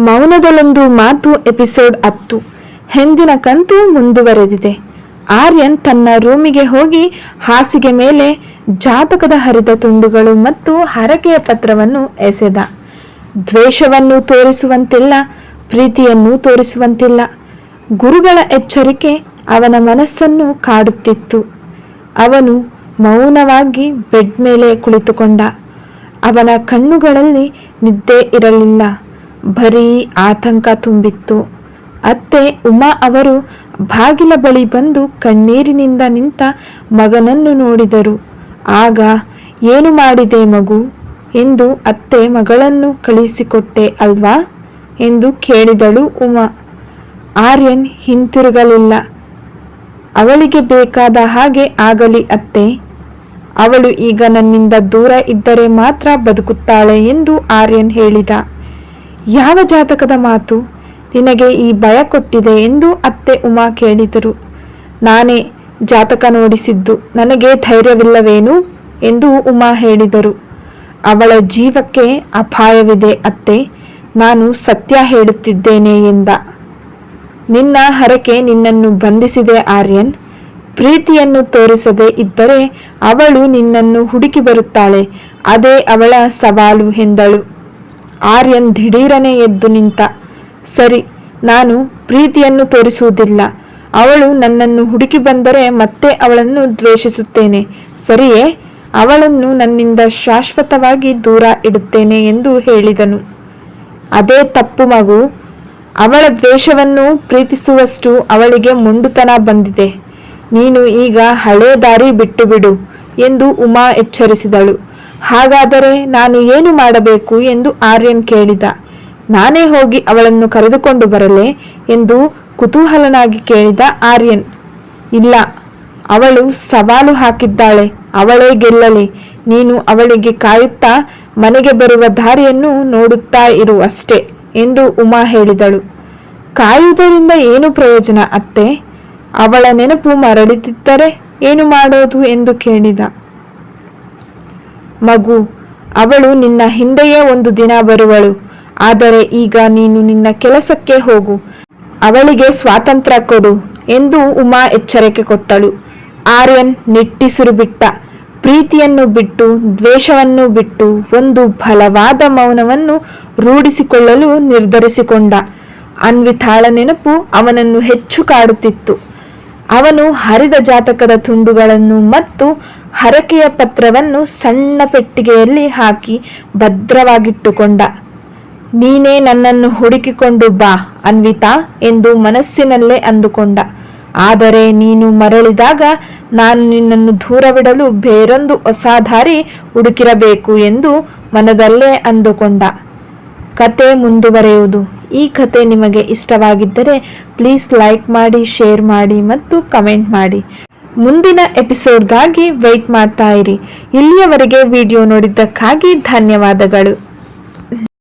ಮೌನದಲ್ಲೊಂದು ಮಾತು ಎಪಿಸೋಡ್ ಹತ್ತು. ಹಿಂದಿನ ಕಂತು ಮುಂದುವರೆದಿದೆ. ಆರ್ಯನ್ ತನ್ನ ರೂಮಿಗೆ ಹೋಗಿ ಹಾಸಿಗೆ ಮೇಲೆ ಜಾತಕದ ಹರಿದ ತುಂಡುಗಳು ಮತ್ತು ಹರಕೆಯ ಪತ್ರವನ್ನು ಎಸೆದ. ದ್ವೇಷವನ್ನು ತೋರಿಸುವಂತಿಲ್ಲ, ಪ್ರೀತಿಯನ್ನು ತೋರಿಸುವಂತಿಲ್ಲ. ಗುರುಗಳ ಎಚ್ಚರಿಕೆ ಅವನ ಮನಸ್ಸನ್ನು ಕಾಡುತ್ತಿತ್ತು. ಅವನು ಮೌನವಾಗಿ ಬೆಡ್ ಮೇಲೆ ಕುಳಿತುಕೊಂಡ. ಅವನ ಕಣ್ಣುಗಳಲ್ಲಿ ನಿದ್ದೆ ಇರಲಿಲ್ಲ. ಬರೀ ಆತಂಕ ತುಂಬಿತ್ತು. ಅತ್ತೆ ಉಮಾ ಅವರು ಬಾಗಿಲ ಬಳಿ ಬಂದು ಕಣ್ಣೀರಿನಿಂದ ನಿಂತ ಮಗನನ್ನು ನೋಡಿದರು. ಆಗ, ಏನು ಮಾಡಿದೆ ಮಗು? ಎಂದು ಅತ್ತೆ ಮಗಳನ್ನು ಕಳಿಸಿಕೊಟ್ಟೆ ಅಲ್ವಾ? ಎಂದು ಕೇಳಿದಳು ಉಮಾ. ಆರ್ಯನ್ ಹಿಂತಿರುಗಲಿಲ್ಲ. ಅವಳಿಗೆ ಬೇಕಾದ ಹಾಗೆ ಆಗಲಿ ಅತ್ತೆ. ಅವಳು ಈಗ ನನ್ನಿಂದ ದೂರ ಇದ್ದರೆ ಮಾತ್ರ ಬದುಕುತ್ತಾಳೆ ಎಂದು ಆರ್ಯನ್ ಹೇಳಿದ. ಯಾವ ಜಾತಕದ ಮಾತು ನಿನಗೆ ಈ ಭಯ ಕೊಟ್ಟಿದೆ ಎಂದು ಅತ್ತೆ ಉಮಾ ಕೇಳಿದರು. ನಾನೇ ಜಾತಕ ನೋಡಿಸಿದ್ದು ನನಗೆ ಧೈರ್ಯವಿಲ್ಲವೇನು ಎಂದು ಉಮಾ ಹೇಳಿದರು. ಅವಳ ಜೀವಕ್ಕೆ ಅಪಾಯವಿದೆ ಅತ್ತೆ, ನಾನು ಸತ್ಯ ಹೇಳುತ್ತಿದ್ದೇನೆ ಎಂದ. ನಿನ್ನ ಹರಕೆ ನಿನ್ನನ್ನು ಬಂಧಿಸಿದೆ ಆರ್ಯನ್. ಪ್ರೀತಿಯನ್ನು ತೋರಿಸದೆ ಇದ್ದರೆ ಅವಳು ನಿನ್ನನ್ನು ಹುಡುಕಿ ಬರುತ್ತಾಳೆ, ಅದೇ ಅವಳ ಸವಾಲು ಎಂದಳು. ಆರ್ಯನ್ ದಿಢೀರನೆ ಎದ್ದು ನಿಂತ, ಸರಿ, ನಾನು ಪ್ರೀತಿಯನ್ನು ತೋರಿಸುವುದಿಲ್ಲ. ಅವಳು ನನ್ನನ್ನು ಹುಡುಕಿ ಬಂದರೆ ಮತ್ತೆ ಅವಳನ್ನು ದ್ವೇಷಿಸುತ್ತೇನೆ. ಸರಿಯೇ? ಅವಳನ್ನು ನನ್ನಿಂದ ಶಾಶ್ವತವಾಗಿ ದೂರ ಇಡುತ್ತೇನೆ ಎಂದು ಹೇಳಿದನು. ಅದೇ ತಪ್ಪು ಮಗು. ಅವಳ ದ್ವೇಷವನ್ನು ಪ್ರೀತಿಸುವಷ್ಟು ಅವಳಿಗೆ ಮುಂಡುತನ ಬಂದಿದೆ. ನೀನು ಈಗ ಹಳೇ ದಾರಿ ಬಿಟ್ಟು ಬಿಡು ಎಂದು ಉಮಾ ಎಚ್ಚರಿಸಿದಳು. ಹಾಗಾದರೆ ನಾನು ಏನು ಮಾಡಬೇಕು ಎಂದು ಆರ್ಯನ್ ಕೇಳಿದ. ನಾನೇ ಹೋಗಿ ಅವಳನ್ನು ಕರೆದುಕೊಂಡು ಬರಲೇ ಎಂದು ಕುತೂಹಲನಾಗಿ ಕೇಳಿದ ಆರ್ಯನ್. ಇಲ್ಲ, ಅವಳು ಸವಾಲು ಹಾಕಿದ್ದಾಳೆ, ಅವಳೇ ಗೆಲ್ಲಲಿ. ನೀನು ಅವಳಿಗೆ ಕಾಯುತ್ತಾ ಮನೆಗೆ ಬರುವ ದಾರಿಯನ್ನು ನೋಡುತ್ತಾ ಇರು ಅಷ್ಟೇ ಎಂದು ಉಮಾ ಹೇಳಿದಳು. ಕಾಯುವುದರಿಂದ ಏನು ಪ್ರಯೋಜನ ಅತ್ತೆ? ಅವಳ ನೆನಪು ಮರಳುತ್ತಿದ್ದರೆ ಏನು ಮಾಡೋದು ಎಂದು ಕೇಳಿದ. ಮಗು, ಅವಳು ನಿನ್ನ ಹಿಂದೆಯೇ ಒಂದು ದಿನ ಬರುವಳು, ಆದರೆ ಈಗ ನೀನು ನಿನ್ನ ಕೆಲಸಕ್ಕೆ ಹೋಗು, ಅವಳಿಗೆ ಸ್ವಾತಂತ್ರ್ಯ ಕೊಡು ಎಂದು ಉಮಾ ಎಚ್ಚರಿಕೆ ಕೊಟ್ಟಳು. ಆರ್ಯನ್ ನಿಟ್ಟಿಸಿರು ಬಿಟ್ಟ ಪ್ರೀತಿಯನ್ನು ಬಿಟ್ಟು, ದ್ವೇಷವನ್ನು ಬಿಟ್ಟು ಒಂದು ಬಲವಾದ ಮೌನವನ್ನು ರೂಢಿಸಿಕೊಳ್ಳಲು ನಿರ್ಧರಿಸಿಕೊಂಡ. ಅನ್ವಿತಾಳ ನೆನಪು ಅವನನ್ನು ಹೆಚ್ಚು ಕಾಡುತ್ತಿತ್ತು. ಅವನು ಹರಿದ ಜಾತಕದ ತುಂಡುಗಳನ್ನು ಮತ್ತು ಹರಕೆಯ ಪತ್ರವನ್ನು ಸಣ್ಣ ಪೆಟ್ಟಿಗೆಯಲ್ಲಿ ಹಾಕಿ ಭದ್ರವಾಗಿಟ್ಟುಕೊಂಡ. ನೀನೇ ನನ್ನನ್ನು ಹುಡುಕಿಕೊಂಡು ಬಾ, ಅನ್ವಿತಾ ಎಂದು ಮನಸ್ಸಿನಲ್ಲೇ ಅಂದುಕೊಂಡ. ಆದರೆ ನೀನು ಮರಳಿದಾಗ ನಾನು ನಿನ್ನನ್ನು ದೂರವಿಡಲು ಬೇರೊಂದು ಹೊಸ ದಾರಿ ಹುಡುಕಿರಬೇಕು ಎಂದು ಮನದಲ್ಲೇ ಅಂದುಕೊಂಡ. ಕತೆ ಮುಂದುವರೆಯುವುದು. ಈ ಕತೆ ನಿಮಗೆ ಇಷ್ಟವಾಗಿದ್ದರೆ ಪ್ಲೀಸ್ ಲೈಕ್ ಮಾಡಿ ಶೇರ್ ಮಾಡಿ ಮತ್ತು ಕಮೆಂಟ್ ಮಾಡಿ. ಮುಂದಿನ ಎಪಿಸೋಡ್ಗಾಗಿ ವೆಯ್ಟ್ ಮಾಡ್ತಾ ಇರಿ. ಇಲ್ಲಿಯವರೆಗೆ ವಿಡಿಯೋ ನೋಡಿದ್ದಕ್ಕಾಗಿ ಧನ್ಯವಾದಗಳು.